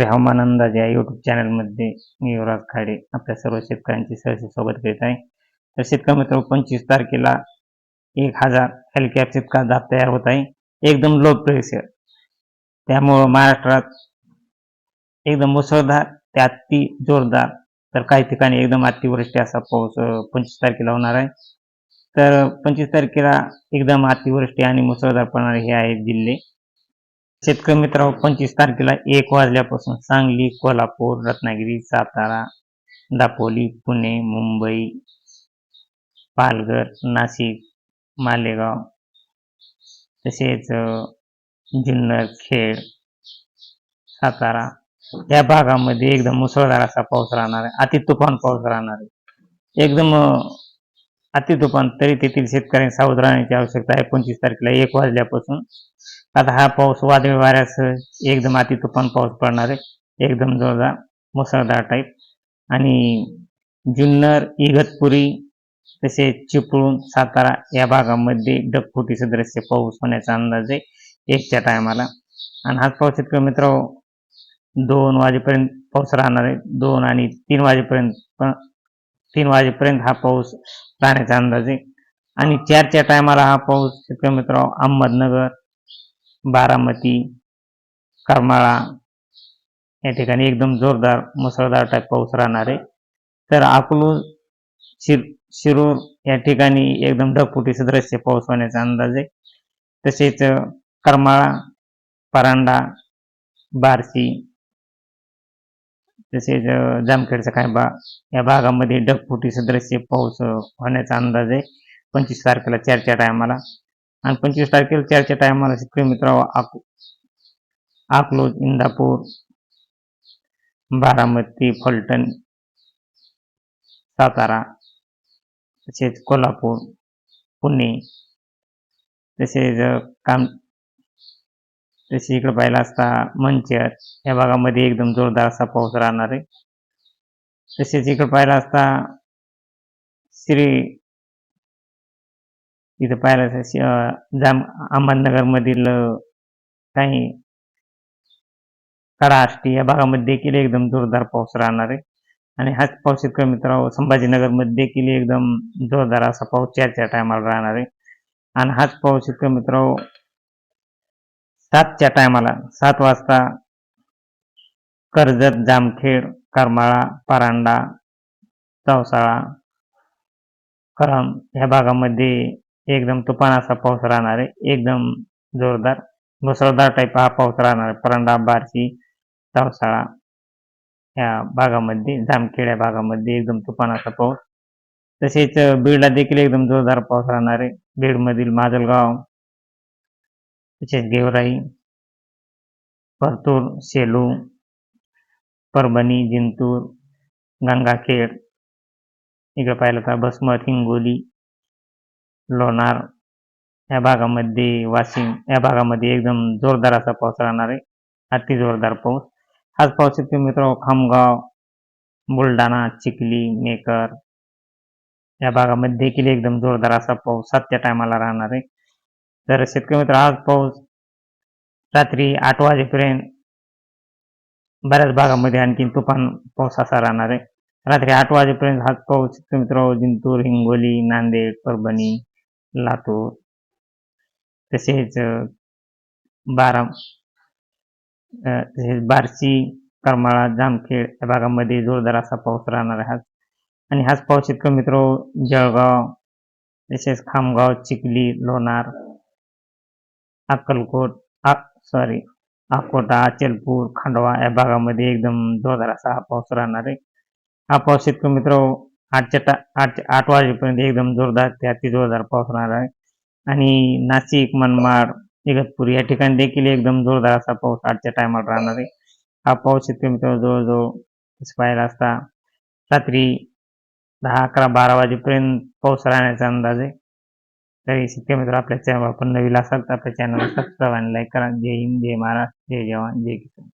शेतकरी हवामान अंदाज या युट्यूब चॅनलमध्ये मी युवराज खाडे आपल्या सर्व शेतकऱ्यांची सहर्ष स्वागत करीत आहे. तर शेतकरी मित्र पंचवीस तारखेला एक हजार हेलकॅप शेतकरी दाब तयार होत आहे. एकदम लो प्रेशर त्यामुळं महाराष्ट्रात एकदम मुसळधार ते अति जोरदार तर काही ठिकाणी एकदम अतिवृष्टी असा पाऊस पंचवीस तारखेला होणार आहे. तर पंचवीस तारखेला एकदम अतिवृष्टी आणि मुसळधार पडणारे हे आहेत जिल्हे शेतकरी मित्र पंचवीस तारखेला एक वाजल्यापासून सांगली कोल्हापूर रत्नागिरी सातारा दापोली पुणे मुंबई पालघर नाशिक मालेगाव तसेच जुन्नर खेड सातारा या भागामध्ये एकदम मुसळधार असा पाऊस राहणार आहे. अति तुफान पाऊस राहणार आहे. एकदम अतितुफान अति तुफान तरी तेथील शेतकऱ्यांनी सावध राहण्याची आवश्यकता आहे. पंचवीस तारखेला एक वाजल्यापासून आता हा पाऊस वादळी वाऱ्यासह एकदम अति तुफान पाऊस पडणार आहे. एकदम जोरदार मुसळधार टाईप आणि जुन्नर इगतपुरी तसेच चिपळूण सातारा या भागामध्ये डगफुटी सदृश्य पाऊस होण्याचा अंदाज आहे एकच्या टायमाला आणि हाच पाऊस इतकं मित्र हो, दोन वाजेपर्यंत पाऊस राहणार आहे. दोन आणि तीन वाजेपर्यंत पण तीन वाजेपर्यंत हा पाऊस राहण्याचा अंदाज आहे. आणि चारच्या टायमाला हा पाऊस शेतकरी मित्र हो, अहमदनगर बारामती करमाळा या ठिकाणी एकदम जोरदार मुसळधार टाईप पाऊस राहणार आहे. तर अकलूज शिर शिरूर या ठिकाणी एकदम ढगफुटी सदृश्य पाऊस होण्याचा अंदाज आहे. तसेच करमाळा परांडा बार्शी तसेच जामखेडचा खायबा या भागामध्ये ढगफुटी सदृश्य पाऊस होण्याचा अंदाज आहे. पंचवीस तारखेला चारच्या टायमाला आणि पंचवीस तारखेला चारच्या टायमाला शेतकरी मित्र आकलोज इंदापूर बारामती फलटण सातारा तसेच कोल्हापूर पुणे तसेच काम तसे इकडे पाहिला असता मंचर या भागामध्ये एकदम जोरदार असा पाऊस राहणार आहे. तसेच इकडे पाहिला असता श्री इथं पाहिलं तर जाम अहमदनगरमधील काही कडाष्टी या भागामध्ये देखील एकदम जोरदार पाऊस राहणार आहे. आणि हाच पाऊस इतका मित्रांनो संभाजीनगरमध्ये देखील एकदम जोरदार असा पाऊस चारच्या टायमाला राहणार आहे. आणि हाच पाऊस इतका मित्रांनो सातच्या टायमाला सात वाजता कर्जत जामखेड करमाळा परांडा चौसाळा करम ह्या भागामध्ये एकदम तुफान असा पाऊस राहणार आहे. एकदम जोरदार. मुसळधार टाईप हा पाऊस राहणार आहे. परंडा बार्शी पावसाळा या भागामध्ये जामखेड्या भागामध्ये एकदम तुफान असा पाऊस. तसेच बीडला देखील एकदम जोरदार पाऊस राहणार आहे. बीडमधील माजलगाव तसेच गेवराई परतूर सेलू परभणी जिंतूर गंगाखेड इकडे पाहिलं तर बसमत हिंगोली लोणार. या भागामध्ये वाशिम, या भागामध्ये एकदम जोरदार असा पाऊस राहणार आहे. अति जोरदार पाऊस. हाच पाऊस शेतकरी मित्र खामगाव, बुलढाणा, चिखली, मेकर. या भागामध्ये देखील एकदम जोरदार असा पाऊस सातच्या टायमाला राहणार आहे. तर शेतकरी मित्र आज पाऊस रात्री आठ वाजेपर्यंत बऱ्याच भागामध्ये आणखी तुफान, पाऊस असा राहणार आहे. रात्री आठ वाजेपर्यंत हाच पाऊस, शेतकरी मित्र, जिंतूर, हिंगोली, नांदेड, परभणी लातूर. तसेच बारा तसेच बार्शी करमाळा जामखेड या भागामध्ये जोरदार असा पाऊस राहणार आहे. आणि हाच पाऊस शेतकरी मित्र हो, जळगाव तसेच खामगाव चिखली लोणार अक्कलकोट सॉरी अकोटा अचलपूर खांडवा या भागामध्ये एकदम जोरदार असा हा पाऊस राहणार आहे. हा पाऊस शेतकरी मित्र हो, आठच्या टा आठ आठ वाजेपर्यंत एकदम जोरदार ते अति जोरदार पाऊस राहणार आहे. आणि नाशिक मनमाड इगतपुरी या ठिकाणी देखील एकदम जोरदार असा पाऊस आठच्या टायमाला राहणार आहे. हा पाऊस शेतकरी मित्र जवळजवळ पाहिला असता रात्री दहा अकरा बारा वाजेपर्यंत पाऊस राहण्याचा अंदाज आहे. तरी शेतकरी मित्र आपल्या चॅनल आपण नवीन असाल तर आपल्या चॅनलला सबस्क्राईब आणि लाईक करा. जय हिंद जय महाराष्ट्र जय जवान जय किसान.